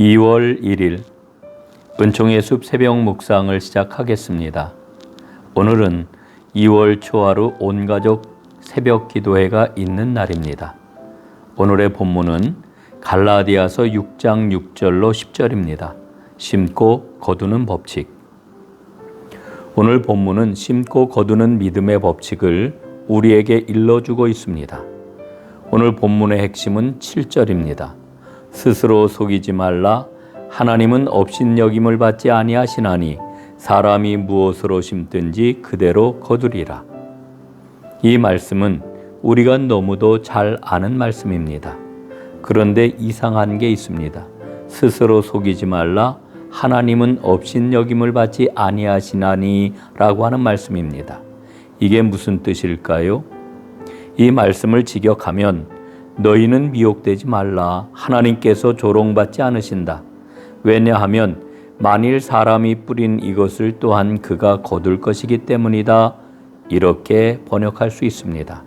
2월 1일 은총의 숲 새벽 묵상을 시작하겠습니다. 오늘은 2월 초하루 온 가족 새벽 기도회가 있는 날입니다. 오늘의 본문은 갈라디아서 6장 6절로 10절입니다. 심고 거두는 법칙. 오늘 본문은 심고 거두는 믿음의 법칙을 우리에게 일러주고 있습니다. 오늘 본문의 핵심은 7절입니다. 스스로 속이지 말라 하나님은 업신여김을 받지 아니하시나니 사람이 무엇으로 심든지 그대로 거두리라. 이 말씀은 우리가 너무도 잘 아는 말씀입니다. 그런데 이상한 게 있습니다. 스스로 속이지 말라 하나님은 업신여김을 받지 아니하시나니라고 하는 말씀입니다. 이게 무슨 뜻일까요? 이 말씀을 직역하면 너희는 미혹되지 말라. 하나님께서 조롱받지 않으신다. 왜냐하면 만일 사람이 뿌린 이것을 또한 그가 거둘 것이기 때문이다. 이렇게 번역할 수 있습니다.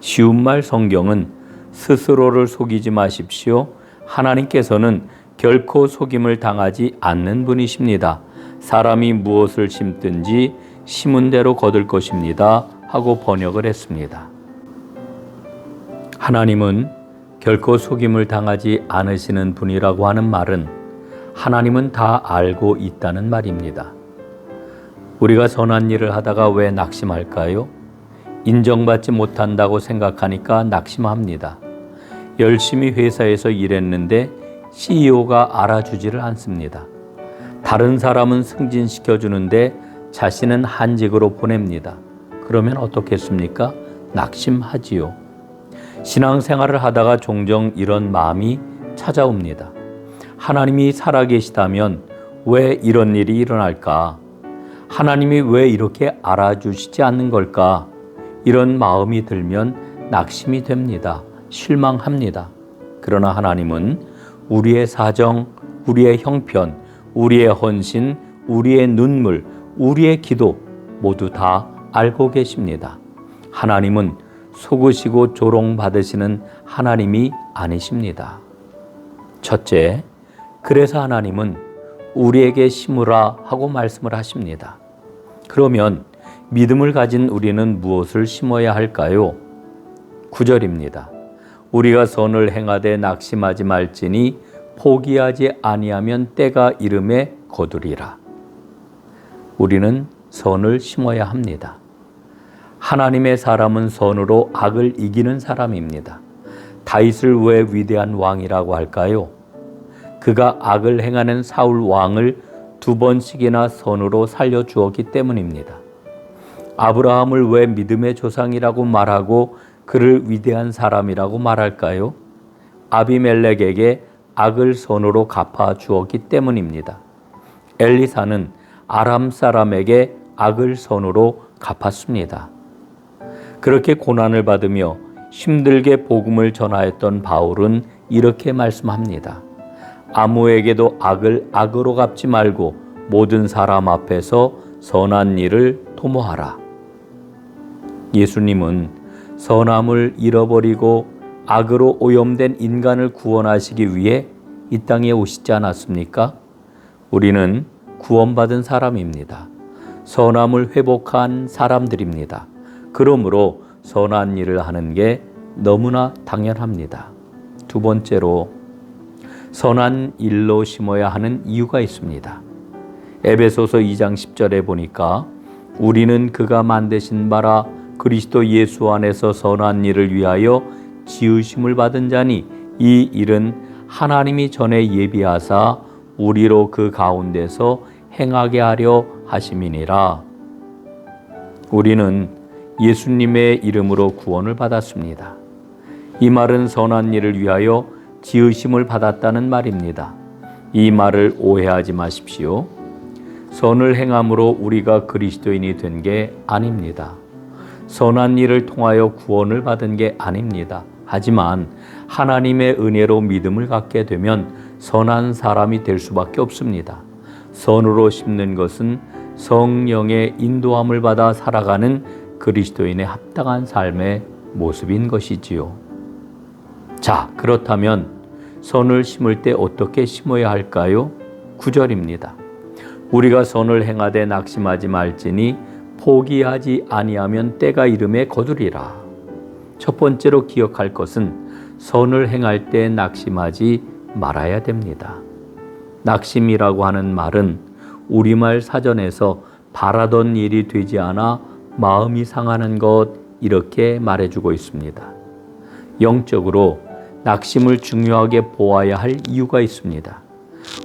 쉬운 말 성경은 스스로를 속이지 마십시오. 하나님께서는 결코 속임을 당하지 않는 분이십니다. 사람이 무엇을 심든지 심은 대로 거둘 것입니다. 하고 번역을 했습니다. 하나님은 결코 속임을 당하지 않으시는 분이라고 하는 말은 하나님은 다 알고 있다는 말입니다. 우리가 선한 일을 하다가 왜 낙심할까요? 인정받지 못한다고 생각하니까 낙심합니다. 열심히 회사에서 일했는데 CEO가 알아주지를 않습니다. 다른 사람은 승진시켜 주는데 자신은 한직으로 보냅니다. 그러면 어떻겠습니까? 낙심하지요. 신앙생활을 하다가 종종 이런 마음이 찾아옵니다. 하나님이 살아계시다면 왜 이런 일이 일어날까? 하나님이 왜 이렇게 알아주시지 않는 걸까? 이런 마음이 들면 낙심이 됩니다. 실망합니다. 그러나 하나님은 우리의 사정, 우리의 형편, 우리의 헌신, 우리의 눈물, 우리의 기도 모두 다 알고 계십니다. 하나님은 속으시고 조롱받으시는 하나님이 아니십니다. 첫째, 그래서 하나님은 우리에게 심으라 하고 말씀을 하십니다. 그러면 믿음을 가진 우리는 무엇을 심어야 할까요? 9절입니다. 우리가 선을 행하되 낙심하지 말지니 포기하지 아니하면 때가 이름에 거두리라. 우리는 선을 심어야 합니다. 하나님의 사람은 선으로 악을 이기는 사람입니다. 다윗을 왜 위대한 왕이라고 할까요? 그가 악을 행하는 사울 왕을 두 번씩이나 선으로 살려 주었기 때문입니다. 아브라함을 왜 믿음의 조상이라고 말하고 그를 위대한 사람이라고 말할까요? 아비멜렉에게 악을 선으로 갚아 주었기 때문입니다. 엘리사는 아람 사람에게 악을 선으로 갚았습니다. 그렇게 고난을 받으며 힘들게 복음을 전하였던 바울은 이렇게 말씀합니다. 아무에게도 악을 악으로 갚지 말고 모든 사람 앞에서 선한 일을 도모하라. 예수님은 선함을 잃어버리고 악으로 오염된 인간을 구원하시기 위해 이 땅에 오시지 않았습니까? 우리는 구원받은 사람입니다. 선함을 회복한 사람들입니다. 그러므로 선한 일을 하는 게 너무나 당연합니다. 두 번째로 선한 일로 심어야 하는 이유가 있습니다. 에베소서 2장 10절에 보니까 우리는 그가 만드신 바라 그리스도 예수 안에서 선한 일을 위하여 지으심을 받은 자니 이 일은 하나님이 전에 예비하사 우리로 그 가운데서 행하게 하려 하심이니라. 우리는 예수님의 이름으로 구원을 받았습니다. 이 말은 선한 일을 위하여 지으심을 받았다는 말입니다. 이 말을 오해하지 마십시오. 선을 행함으로 우리가 그리스도인이 된 게 아닙니다. 선한 일을 통하여 구원을 받은 게 아닙니다. 하지만 하나님의 은혜로 믿음을 갖게 되면 선한 사람이 될 수밖에 없습니다. 선으로 심는 것은 성령의 인도함을 받아 살아가는 그리스도인의 합당한 삶의 모습인 것이지요. 자, 그렇다면 선을 심을 때 어떻게 심어야 할까요? 9절입니다. 우리가 선을 행하되 낙심하지 말지니 포기하지 아니하면 때가 이름에 거두리라. 첫 번째로 기억할 것은 선을 행할 때 낙심하지 말아야 됩니다. 낙심이라고 하는 말은 우리말 사전에서 바라던 일이 되지 않아 마음이 상하는 것 이렇게 말해주고 있습니다. 영적으로 낙심을 중요하게 보아야 할 이유가 있습니다.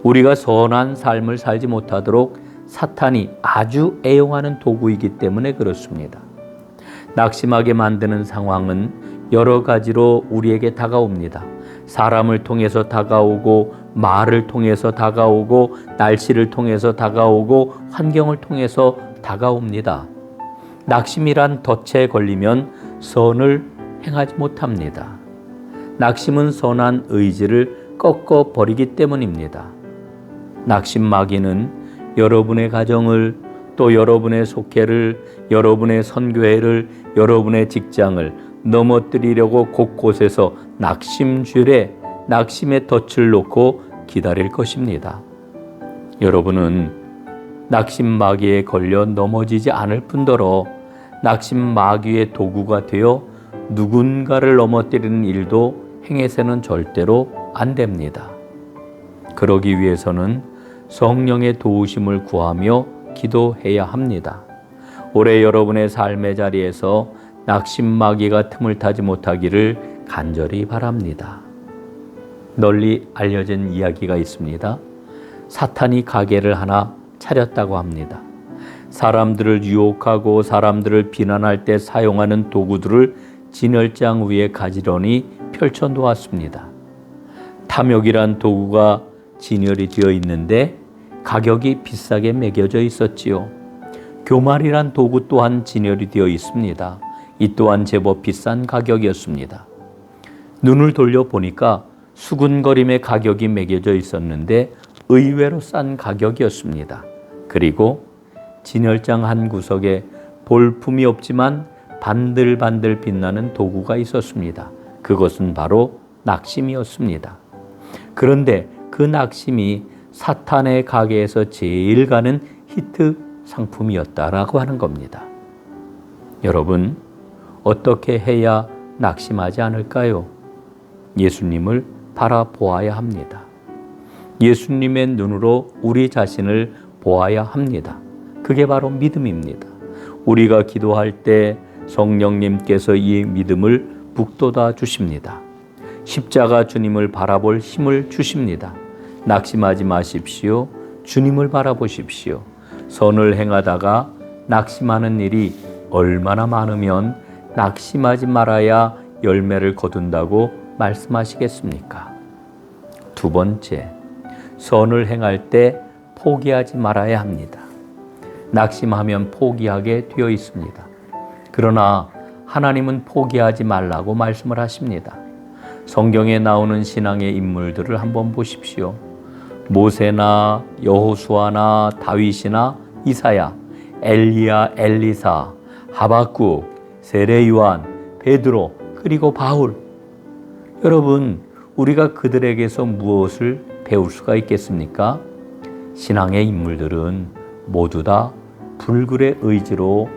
우리가 선한 삶을 살지 못하도록 사탄이 아주 애용하는 도구이기 때문에 그렇습니다. 낙심하게 만드는 상황은 여러 가지로 우리에게 다가옵니다. 사람을 통해서 다가오고, 말을 통해서 다가오고, 날씨를 통해서 다가오고, 환경을 통해서 다가옵니다. 낙심이란 덫에 걸리면 선을 행하지 못합니다. 낙심은 선한 의지를 꺾어 버리기 때문입니다. 낙심 마귀는 여러분의 가정을 또 여러분의 속회를 여러분의 선교회를 여러분의 직장을 넘어뜨리려고 곳곳에서 낙심줄에 낙심의 덫을 놓고 기다릴 것입니다. 여러분은 낙심 마귀에 걸려 넘어지지 않을 뿐더러 낙심 마귀의 도구가 되어 누군가를 넘어뜨리는 일도 행해서는 절대로 안 됩니다. 그러기 위해서는 성령의 도우심을 구하며 기도해야 합니다. 올해 여러분의 삶의 자리에서 낙심마귀가 틈을 타지 못하기를 간절히 바랍니다. 널리 알려진 이야기가 있습니다. 사탄이 가게를 하나 차렸다고 합니다. 사람들을 유혹하고 사람들을 비난할 때 사용하는 도구들을 진열장 위에 가지런히 펼쳐 놓았습니다. 탐욕이란 도구가 진열이 되어 있는데 가격이 비싸게 매겨져 있었지요. 교말이란 도구 또한 진열이 되어 있습니다. 이 또한 제법 비싼 가격이었습니다. 눈을 돌려 보니까 수군거림의 가격이 매겨져 있었는데 의외로 싼 가격이었습니다. 그리고 진열장 한 구석에 볼품이 없지만 반들반들 빛나는 도구가 있었습니다. 그것은 바로 낙심이었습니다. 그런데 그 낙심이 사탄의 가게에서 제일 가는 히트 상품이었다라고 하는 겁니다. 여러분, 어떻게 해야 낙심하지 않을까요? 예수님을 바라보아야 합니다. 예수님의 눈으로 우리 자신을 보아야 합니다. 그게 바로 믿음입니다. 우리가 기도할 때 성령님께서 이 믿음을 북돋아 주십니다. 십자가 주님을 바라볼 힘을 주십니다. 낙심하지 마십시오. 주님을 바라보십시오. 선을 행하다가 낙심하는 일이 얼마나 많으면 낙심하지 말아야 열매를 거둔다고 말씀하시겠습니까? 두 번째, 선을 행할 때 포기하지 말아야 합니다. 낙심하면 포기하게 되어 있습니다. 그러나 하나님은 포기하지 말라고 말씀을 하십니다. 성경에 나오는 신앙의 인물들을 한번 보십시오. 모세나 여호수아나 다윗이나 이사야, 엘리야, 엘리사, 하박국, 세례 요한, 베드로 그리고 바울. 여러분, 우리가 그들에게서 무엇을 배울 수가 있겠습니까? 신앙의 인물들은 모두 다 불굴의 의지로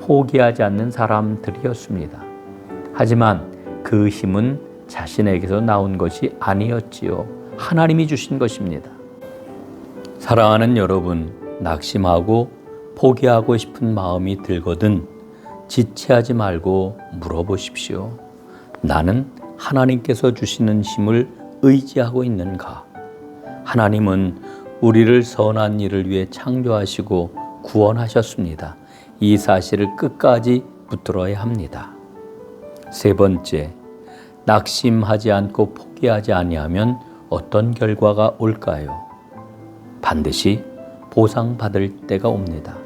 포기하지 않는 사람들이었습니다. 하지만 그 힘은 자신에게서 나온 것이 아니었지요. 하나님이 주신 것입니다. 사랑하는 여러분, 낙심하고 포기하고 싶은 마음이 들거든 지체하지 말고 물어보십시오. 나는 하나님께서 주시는 힘을 의지하고 있는가? 하나님은 우리를 선한 일을 위해 창조하시고 구원하셨습니다. 이 사실을 끝까지 붙들어야 합니다. 세 번째, 낙심하지 않고 포기하지 아니하면 어떤 결과가 올까요? 반드시 보상받을 때가 옵니다.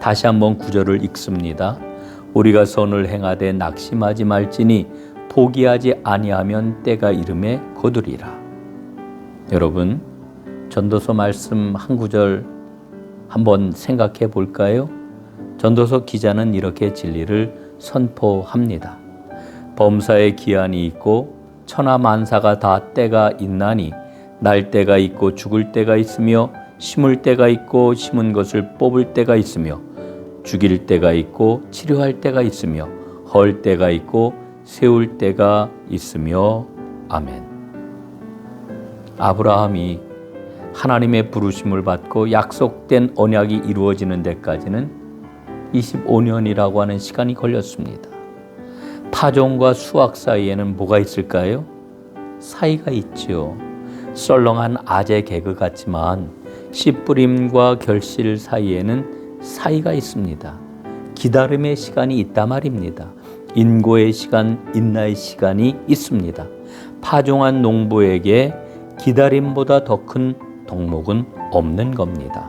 다시 한번 구절을 읽습니다. 우리가 선을 행하되 낙심하지 말지니 포기하지 아니하면 때가 이름에 거두리라. 여러분, 전도서 말씀 한 구절 한번 생각해 볼까요? 전도서 기자는 이렇게 진리를 선포합니다. 범사의 기한이 있고 천하 만사가 다 때가 있나니 날 때가 있고 죽을 때가 있으며 심을 때가 있고 심은 것을 뽑을 때가 있으며 죽일 때가 있고 치료할 때가 있으며 헐 때가 있고 세울 때가 있으며 아멘. 아브라함이 하나님의 부르심을 받고 약속된 언약이 이루어지는 데까지는 25년이라고 하는 시간이 걸렸습니다. 파종과 수확 사이에는 뭐가 있을까요? 사이가 있지요. 썰렁한 아재 개그 같지만 씨 뿌림과 결실 사이에는 사이가 있습니다. 기다림의 시간이 있다 말입니다. 인고의 시간, 인나의 시간이 있습니다. 파종한 농부에게 기다림보다 더 큰 덕목은 없는 겁니다.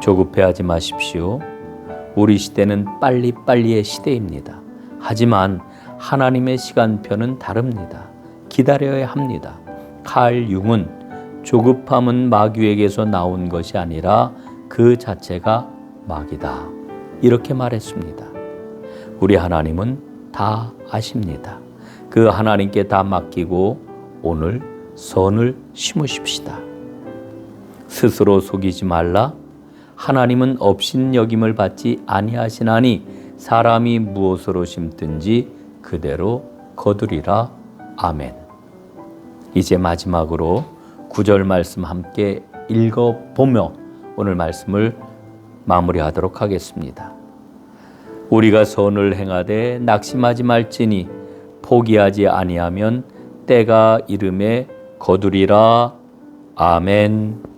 조급해하지 마십시오. 우리 시대는 빨리빨리의 시대입니다. 하지만 하나님의 시간표는 다릅니다. 기다려야 합니다. 칼 융은 조급함은 마귀에게서 나온 것이 아니라 그 자체가 마귀다. 이렇게 말했습니다. 우리 하나님은 다 아십니다. 그 하나님께 다 맡기고 오늘 선을 심으십시다. 스스로 속이지 말라. 하나님은 업신여김을 받지 아니하시나니 사람이 무엇으로 심든지 그대로 거두리라. 아멘. 이제 마지막으로 구절 말씀 함께 읽어 보며 오늘 말씀을 마무리하도록 하겠습니다. 우리가 선을 행하되 낙심하지 말지니 포기하지 아니하면 때가 이름에 거두리라. 아멘.